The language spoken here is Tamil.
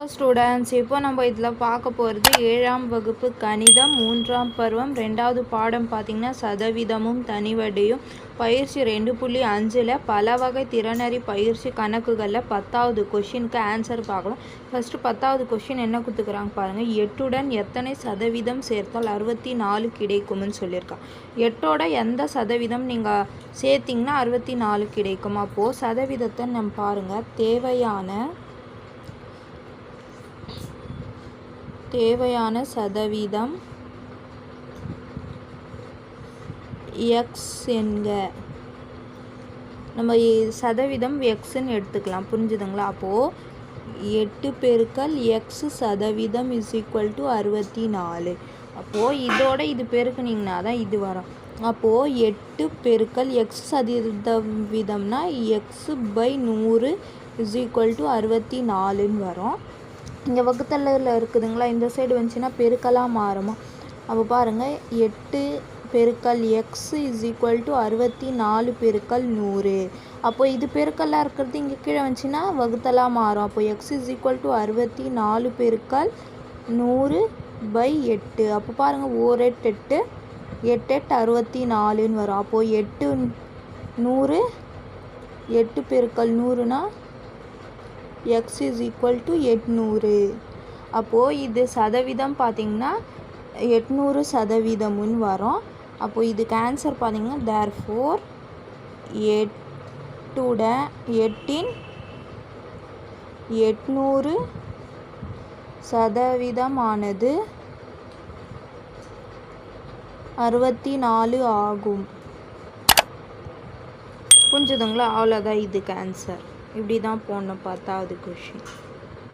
ஸ்டூடெண்ட்ஸ் இப்போ நம்ம இதில் பார்க்க போகிறது ஏழாம் வகுப்பு கணிதம் மூன்றாம் பருவம் ரெண்டாவது பாடம் பார்த்திங்கன்னா சதவீதமும் தனிவடையும். பயிற்சி ரெண்டு புள்ளி அஞ்சில் பல வகை திறனறி பயிற்சி கணக்குகளில் பத்தாவது கொஷினுக்கு ஆன்சர் பார்க்கலாம் ஃபஸ்ட்டு பத்தாவது கொஷின் என்ன கொடுத்துக்கிறாங்க பாருங்கள் எட்டுடன் எத்தனை சதவீதம் சேர்த்தால் அறுபத்தி நாலு கிடைக்கும்னு சொல்லியிருக்காங்க எட்டோட எந்த சதவீதம் நீங்கள் சேர்த்திங்கன்னா அறுபத்தி நாலு கிடைக்கும்? அப்போது சதவீதத்தை நம்ம பாருங்கள் தேவையான தேவையான சதவீதம் எக்ஸ் என்க. நம்ம சதவீதம் எக்ஸ்ன்னு எடுத்துக்கலாம். புரிஞ்சுதுங்களா? அப்போது எட்டு பெருக்கல் எக்ஸ் சதவீதம் இஸ் ஈக்குவல் டு அறுபத்தி நாலு அப்போது இதோட இது பெருக்குனிங்கன்னா தான் இது வரும். அப்போது எட்டு பெருக்கல் எக்ஸ் சதவீதம்னா எக்ஸு பை நூறு இஸ் ஈக்குவல் டு அறுபத்தி நாலுன்னு வரும். இங்கே வகுத்தலில் இருக்குதுங்களா? இந்த சைடு வந்துச்சுன்னா பெருக்கலாக மாறுமா? அப்போ பாருங்கள் எட்டு பெருக்கல் எக்ஸ் இஸ் ஈக்குவல் டு அறுபத்தி நாலு பெருக்கல் நூறு. அப்போ இது பெருக்கலாக இருக்கிறது இங்கே கீழே வந்துச்சுன்னா வகுத்தலாக மாறும். அப்போ எக்ஸ் இஸ் ஈக்குவல் டு அறுபத்தி நாலு பெருக்கல் நூறு பை எட்டு. அப்போ பாருங்கள் ஓர் எட்டு எட்டு எட்டு எட்டு அறுபத்தி நாலுன்னு வரும். அப்போது எட்டு நூறு எட்டு பெருக்கல் நூறுனா எக்ஸ் இஸ் ஈக்குவல் டு எட்நூறு. அப்போது இது சதவீதம் பார்த்திங்கன்னா எட்நூறு சதவீதம்னு வரும். அப்போது இதுக்கு ஆன்சர் பார்த்திங்கன்னா தேர் ஃபோர் எட்டுட எட்டின் எட்நூறு சதவீதமானது அறுபத்தி நாலு ஆகும். புரிஞ்சுதுங்களா? அவ்வளோதான் இதுக்கு ஆன்சர் இப்படி தான் போடணும் பத்தாவது கொஷின்